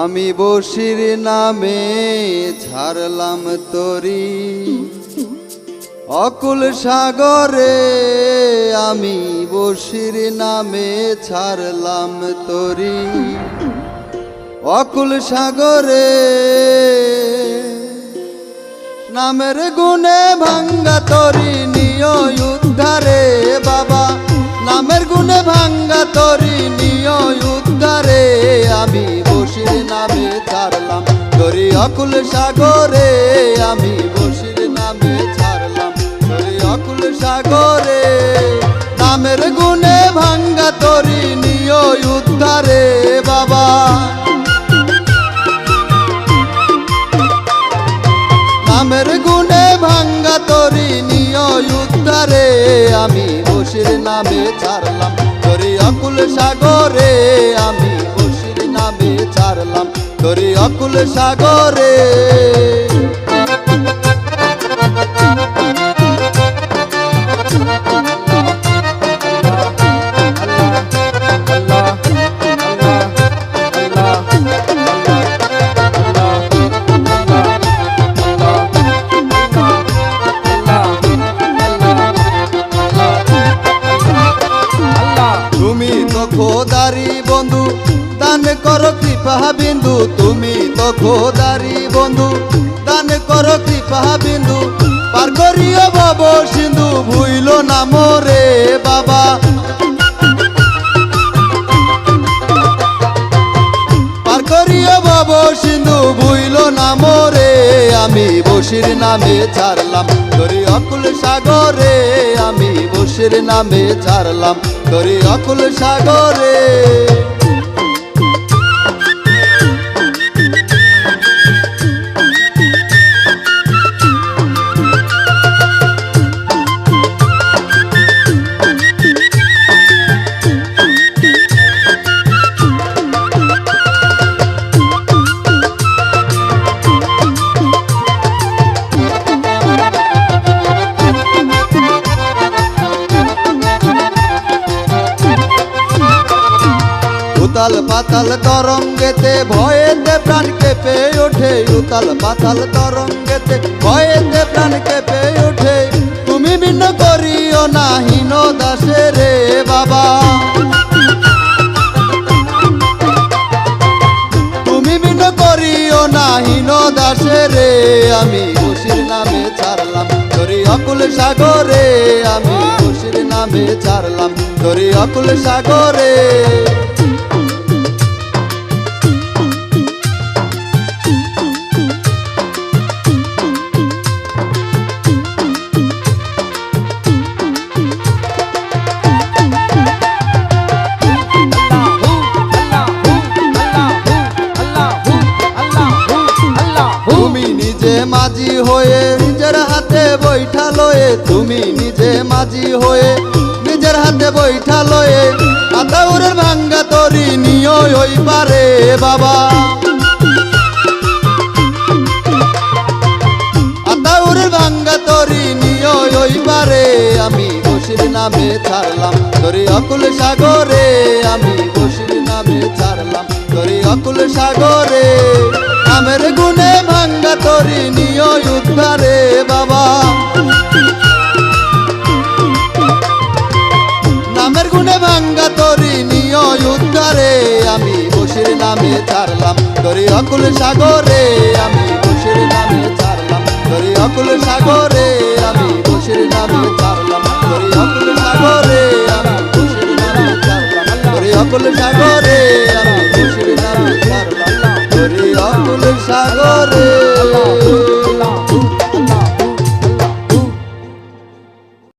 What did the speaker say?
আমি বসির নামে ছাড়লাম তরি। অকুল সাগরে আমি বসির নামে ছাড়লাম তরি। অকুল সাগরে নামের গুণে ভাঙ্গা তরি, নিয় উদ্ধারে বাবা। নামের গুণে ভাঙ্গা তরি, নিয় উদ্ধারে আমি বসির নামে ছাড়লাম তরি। অকুল সাগরে আমি তরি অকুল সাগরে, নামের গুণে ভাঙ্গা তরি নিয় উদ্ধারে বাবা। নামের গুণে ভাঙ্গা তরি নিয় উদ্ধারে, আমি বসির নামে ছাড়লাম। তরি অকুল সাগরে, আমি বসির নামে ছাড়লাম। তরি অকুল সাগরে। খোদারি বন্ধু, দান করো কৃপা বিন্দু। তুমি তো খোদারি বন্ধু, দান করো কৃপা বিন্দু। পার করিও বাবা সিন্ধু, ভুইল না মোরে বাবা। নামে ছাড়লাম। তোরে অকুল সাগরে আমি বসির নামে ছাড়লাম। তোরে অকুল সাগরে উতাল পাতাল তরঙ্গেতে ভয়েতে প্রাণ কেঁপে ওঠে, উতাল পাতাল তরঙ্গেতে ভয়েতে প্রাণ কেঁপে ওঠে। তুমি ভিন্ন করিও না হীন দাসে রে বাবা। তুমি ভিন্ন করিও না হীন দাসে রে, আমি বসির নামে ছাড়লাম, তোরি অকুল সাগরে আমি বসির নামে ছাড়লাম, তোরি অকুল সাগরে। নিজের হাতে বৈঠা লয়ে, তুমি নিজে মাঝি হয়ে নিজের হাতে বৈঠা লয়ে, আতাউরের ভাঙ্গা তরি নিয় ওই পারে বাবা। আতাউরের ভাঙ্গা তরি ওই পারে, আমি বসির নামে ছাড়লাম তরি অকুল সাগরে, আমি বসির নামে ছাড়লাম তরি অকুল সাগরে। নামের গুণে ভাঙ্গা তরি নিয় ভাঙ্গা তরি নিয় উদ্ধারে, আমি বসির নামে ছাড়লাম। তরি অকুল সাগরে, আমি বসির নামে ছাড়লাম। তরি অকুল সাগরে, আমি বসির নামে ছাড়লাম। তরি অকুল সাগরে, আমি বসির নামে ছাড়লাম। তরি অকুল সাগরে, আমি বসির নামে ছাড়লাম। তরি অকুল সাগরে